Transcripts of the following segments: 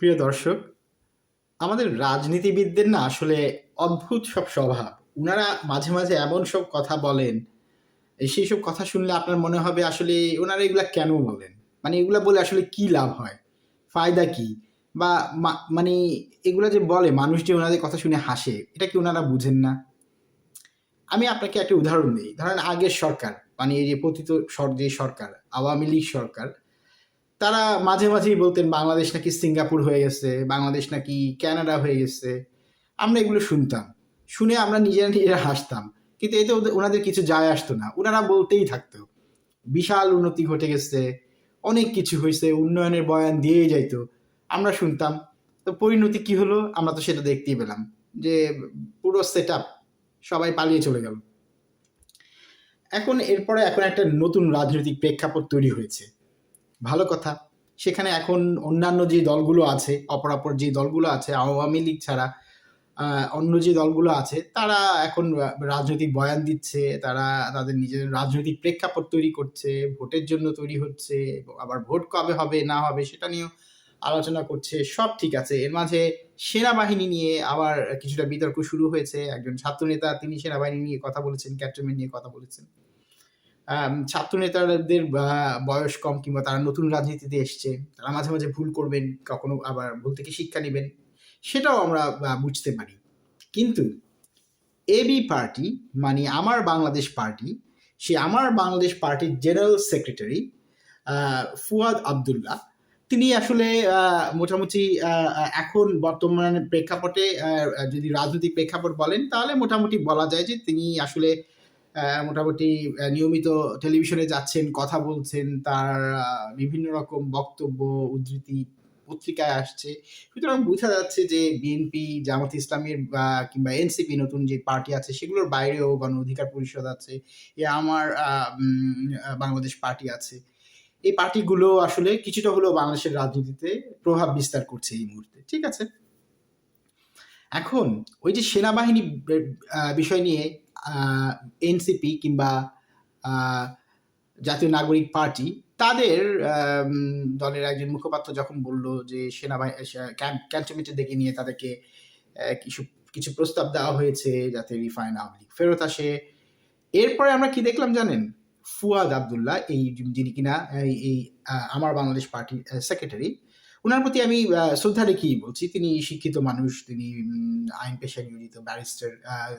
প্রিয় দর্শক, আমাদের রাজনীতিবিদদের না আসলে অদ্ভুত সব স্বভাব। ওনারা মাঝে মাঝে এমন সব কথা বলেন সেই সব কথা শুনলে আপনার মনে হবে আসলে ওনারা এগুলা কেন বলেন? মানে এগুলা বলে আসলে কি লাভ হয়? ফায়দা কি? বা মানে এগুলা যে বলে মানুষ যে ওনাদের কথা শুনে হাসে, এটা কি ওনারা বুঝেন না? আমি আপনাকে একটা উদাহরণ দিই। ধরেন আগের সরকার মানে এই যে পতিত যে সরকার, আওয়ামী লীগ সরকার তারা মাঝে মাঝেই বলতেন, বাংলাদেশ নাকি সিঙ্গাপুর হয়ে গেছে, বাংলাদেশ নাকি ক্যানাডা হয়ে গেছে। আমরা এগুলো শুনতাম। শুনে আমরা নিজেরা নিজেরা হাসতাম। কিন্তু এতে ওনাদের কিছু যায় আসতো না। ওনারা বলতেই থাকতো, বিশাল উন্নতি ঘটে গেছে, অনেক কিছু হয়েছে, উন্নয়নের বয়ান দিয়েই যাইতো। আমরা শুনতাম। তো পরিণতি কি হলো? আমরা তো সেটা দেখতেই পেলাম যে পুরো সেট সবাই পালিয়ে চলে গেল। এখন এরপরে এখন একটা নতুন রাজনৈতিক প্রেক্ষাপট তৈরি হয়েছে। ভালো কথা। সেখানে এখন অন্যান্য যে দলগুলো আছে, অপরাপর যে দলগুলো আছে, আওয়ামী লীগ ছাড়া অন্য যে দলগুলো আছে, তারা এখন রাজনৈতিক বয়ান দিচ্ছে, তারা তাদের নিজের রাজনৈতিক প্রেক্ষাপট তৈরি করছে, ভোটের জন্য তৈরি হচ্ছে, আবার ভোট কবে হবে, না হবে, সেটা নিয়েও আলোচনা করছে, সব ঠিক আছে। এর মাঝে সেনাবাহিনী নিয়ে আবার কিছুটা বিতর্ক শুরু হয়েছে। একজন ছাত্রনেতা, তিনি সেনাবাহিনী নিয়ে কথা বলেছেন, ক্যান্টনমেন্ট নিয়ে কথা বলেছেন। ছাত্র নেতাদের বয়স কম কিংবা তারা নতুন রাজনীতিতে এসছে, তারা মাঝে মাঝে ভুল করবেন, কখনো আবার ভুল থেকে শিক্ষা নেবেন, সেটাও আমরা বুঝতে পারি। কিন্তু এবি পার্টি মানে আমার বাংলাদেশ পার্টি সে আমার বাংলাদেশ পার্টির জেনারেল সেক্রেটারি ফুয়াদ আবদুল্লাহ, তিনি আসলে মোটামুটি এখন বর্তমানে প্রেক্ষাপটে যদি রাজনৈতিক প্রেক্ষাপট বলেন, তাহলে মোটামুটি বলা যায় যে তিনি আসলে মোটামুটি নিয়মিত টেলিভিশনে যাচ্ছেন, কথা বলছেন, তার বিভিন্ন রকম বক্তব্য, উদ্ধৃতি পত্রিকায় আসছে। সুতরাং বোঝা যাচ্ছে যে বিএনপি জামাত ইসলামের, বা কিংবা এনসিপি নতুন যে পার্টি আছে, সেগুলোর বাইরেও গণ অধিকার পরিষদ আছে, এ আমার বাংলাদেশ পার্টি আছে। এই পার্টিগুলো আসলে কিছুটা হলেও বাংলাদেশের রাজনীতিতে প্রভাব বিস্তার করছে এই মুহূর্তে, ঠিক আছে? এখন, ওই যে সেনাবাহিনী বিষয় নিয়ে এনসিপি কিংবা জাতীয় নাগরিক পার্টি, তাদের দলের একজন মুখপাত্র যখন বলল যে সেনাবাহিনী ক্যান্টনমেন্টের দিকে নিয়ে তাদেরকে কিছু কিছু প্রস্তাব দেওয়া হয়েছে যাতে রিফাইন আওয়ামী লীগ ফেরত আসে। এরপরে আমরা কি দেখলাম জানেন? ফুয়াদ আবদুল্লাহ, এই যিনি কিনা, এই আমার বাংলাদেশ পার্টির সেক্রেটারি ওনার প্রতি আমি শ্রদ্ধা রেখেই বলছি। তিনি শিক্ষিত মানুষ, তিনি আইন পেশায় নিয়োজিত ব্যারিস্টার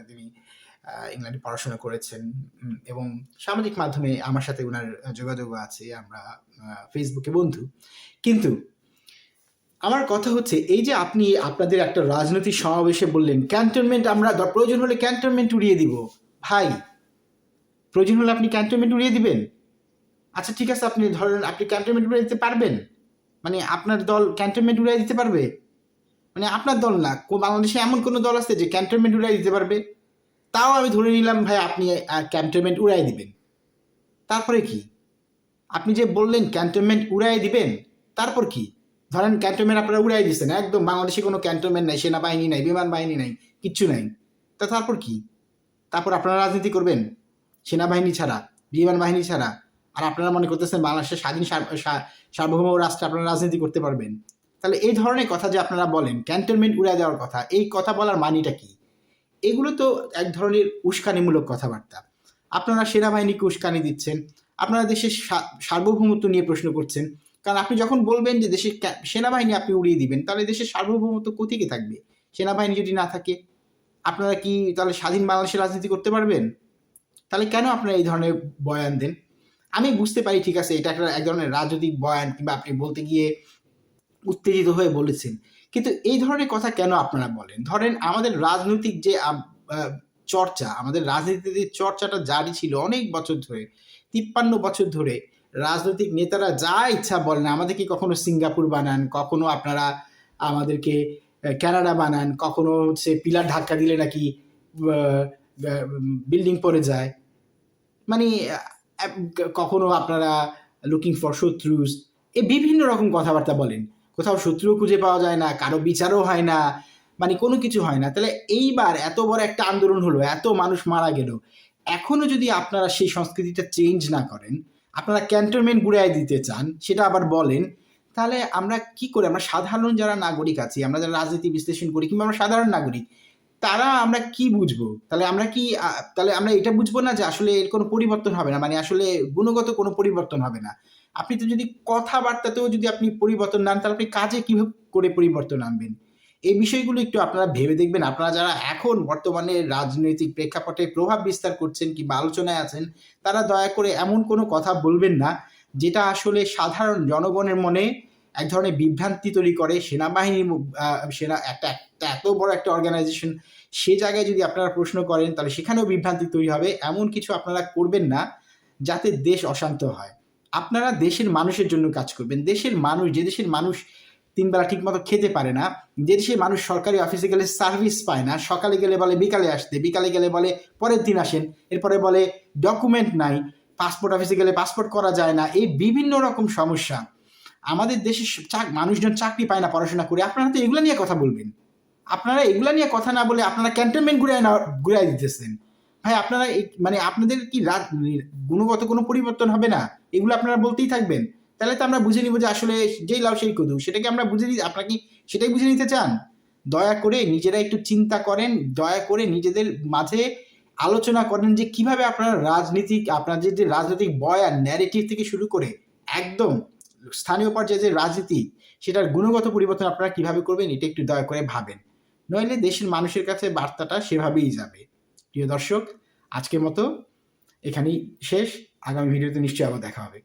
তিনি ইংল্যান্ডে পড়াশোনা করেছেন এবং সামাজিক মাধ্যমে আমার সাথে ওনার যোগাযোগ আছে, আমরা ফেসবুকে বন্ধু। কিন্তু আমার কথা হচ্ছে, এই যে আপনি আপনাদের একটা রাজনৈতিক সমাবেশে বললেন ক্যান্টনমেন্ট আমরা প্রয়োজন হলে ক্যান্টনমেন্ট উড়িয়ে দিব। ভাই, প্রয়োজন হলে আপনি ক্যান্টনমেন্ট উড়িয়ে দিবেন? আচ্ছা ঠিক আছে, আপনি ধরেন, আপনি ক্যান্টনমেন্ট উড়িয়ে দিতে পারবেন? মানে আপনার দল ক্যান্টনমেন্ট উড়িয়ে দিতে পারবে? মানে আপনার দল না বাংলাদেশে এমন কোনো দল আছে যে ক্যান্টনমেন্ট উড়িয়ে দিতে পারবে? তাও আমি ধরে নিলাম, ভাই, আপনি ক্যান্টনমেন্ট উড়াই দিবেন। তারপরে কি? আপনি যে বললেন ক্যান্টনমেন্ট উড়াই দিবেন, তারপর কি? ধরেন ক্যান্টনমেন্ট আপনারা উড়াই দিচ্ছেন একদম বাংলাদেশে কোনো ক্যান্টনমেন্ট নাই, সেনাবাহিনী নাই, বিমান বাহিনী নাই, কিচ্ছু নাই। তা তারপর কি? তারপর আপনারা রাজনীতি করবেন, সেনাবাহিনী ছাড়া, বিমান বাহিনী ছাড়া, আর আপনারা মনে করতেছেন বাংলাদেশের স্বাধীন সার- সার্বভৌম রাষ্ট্রে আপনারা রাজনীতি করতে পারবেন। তাহলে এই ধরনের কথা যে আপনারা বলেন ক্যান্টনমেন্ট উড়াই দেওয়ার কথা, এই কথা বলার মানিটা কি? এগুলো তো এক ধরনের উস্কানিমূলক কথাবার্তা। আপনারা সেনাবাহিনীকে উস্কানি দিচ্ছেন, আপনারা দেশের সার্বভৌমত্ব নিয়ে প্রশ্ন করছেন, কারণ আপনি যখন বলবেন যে দেশের সেনাবাহিনী আপনি উড়িয়ে দিবেন, তাহলে দেশের সার্বভৌমত্ব কোথেকে থাকবে? সেনাবাহিনী যদি না থাকে, আপনারা কি তাহলে স্বাধীন বাংলাদেশের রাজনীতি করতে পারবেন? তাহলে কেন আপনারা এই ধরনের বয়ান দেন? আমি বুঝতে পারি ঠিক আছে, এটা একটা, এক ধরনের রাজনৈতিক বয়ান কিংবা আপনি বলতে গিয়ে উত্তেজিত হয়ে বলেছেন। কিন্তু এই ধরনের কথা কেন আপনারা বলেন? ধরেন আমাদের রাজনৈতিক যে চর্চা, আমাদের রাজনীতির চর্চাটা জারি ছিল অনেক বছর ধরে, তিপ্পান্ন বছর ধরে, রাজনৈতিক নেতারা যা ইচ্ছা বলেন আমাদেরকে কখনো সিঙ্গাপুর বানান, কখনো আপনারা আমাদেরকে কানাডা বানান, কখনো হচ্ছে পিলার ধাক্কা দিলে নাকি বিল্ডিং পড়ে যায়। মানে কখনো আপনারা লুকিং ফর শত্রুস এ বিভিন্ন রকম কথাবার্তা বলেন। কোথাও শত্রু খুঁজে পাওয়া যায় না, কারও বিচারও হয় না মানে কোনো কিছু হয় না। তাহলে এইবার এত বড় একটা আন্দোলন হলো, এত মানুষ মারা গেল, এখনও যদি আপনারা সেই সংস্কৃতিটা চেঞ্জ না করেন, আপনারা ক্যান্টনমেন্ট গুড়াই দিতে চান, সেটা আবার বলেন, তাহলে আমরা কি করে, আমরা সাধারণ যারা নাগরিক আছি, আমরা যারা রাজনীতি বিশ্লেষণ করি কিংবা আমরা সাধারণ নাগরিক, তারা আমরা কি বুঝব? তাহলে আমরা কি তাহলে আমরা এটা বুঝব না যে আসলে এর কোনো পরিবর্তন হবে না মানে আসলে গুণগত কোনো পরিবর্তন হবে না। আপনি তো যদি কথাবার্তাতেও যদি আপনি পরিবর্তন না আনেন তাহলে আপনি কাজে কীভাবে করে পরিবর্তন আনবেন? এই বিষয়গুলো একটু আপনারা ভেবে দেখবেন। আপনারা যারা এখন বর্তমানে রাজনৈতিক প্রেক্ষাপটে প্রভাব বিস্তার করছেন কিংবা আলোচনায় আছেন, তারা দয়া করে এমন কোনো কথা বলবেন না, যেটা আসলে সাধারণ জনগণের মনে এক ধরনের বিভ্রান্তি তৈরি করে। সেনাবাহিনীর সেনা একটা এত বড় একটা অর্গানাইজেশন সে জায়গায় যদি আপনারা প্রশ্ন করেন, তাহলে সেখানেও বিভ্রান্তি তৈরি হবে। এমন কিছু আপনারা করবেন না, যাতে দেশ অশান্ত হয়। আপনারা দেশের মানুষের জন্য কাজ করবেন। দেশের মানুষ, যে দেশের মানুষ তিনবেলা ঠিকমতো খেতে পারে না, যে দেশের মানুষ সরকারি অফিসে গেলে সার্ভিস পায় না, সকালে গেলে বলে বিকালে আসতে, বিকালে গেলে বলে পরের দিন আসেন, এরপরে বলে ডকুমেন্ট নাই পাসপোর্ট অফিসে গেলে পাসপোর্ট করা যায় না, এই বিভিন্ন রকম সমস্যা। আমাদের দেশে চাক- মানুষজন চাকরি পায় না পড়াশোনা করে, আপনারা তো এগুলো নিয়ে কথা বলবেন। আপনারা এগুলা নিয়ে কথা না বলে আপনারা ক্যান্টনমেন্ট ঘুরায় না ঘুরাই দিতেছেন। ভাই, আপনারা মানে আপনাদের কি গুণগত কোনো পরিবর্তন হবে না? এগুলো আপনারা বলতেই থাকবেন। তাহলে তো আমরা বুঝে নিব যে আসলে যেই লাভ সেই কদু। সেটাকে আমরা বুঝে নিই আপনারা কি সেটাই বুঝে নিতে চান? দয়া করে নিজেরা একটু চিন্তা করেন, দয়া করে নিজেদের মাঝে আলোচনা করেন যে কীভাবে আপনারা রাজনীতিক, আপনাদের যে রাজনৈতিক বয়ান ন্যারেটিভ থেকে শুরু করে একদম স্থানীয় পর্যায়ে যে রাজনীতি, সেটার গুণগত পরিবর্তন আপনারা কীভাবে করবেন, এটা একটু দয়া করে ভাবেন। নইলে দেশের মানুষের কাছে বার্তাটা সেভাবেই যাবে। প্রিয় দর্শক আজকের মতো এখানেই শেষ। আগামী ভিডিওতে নিশ্চয়ই আবার দেখা হবে।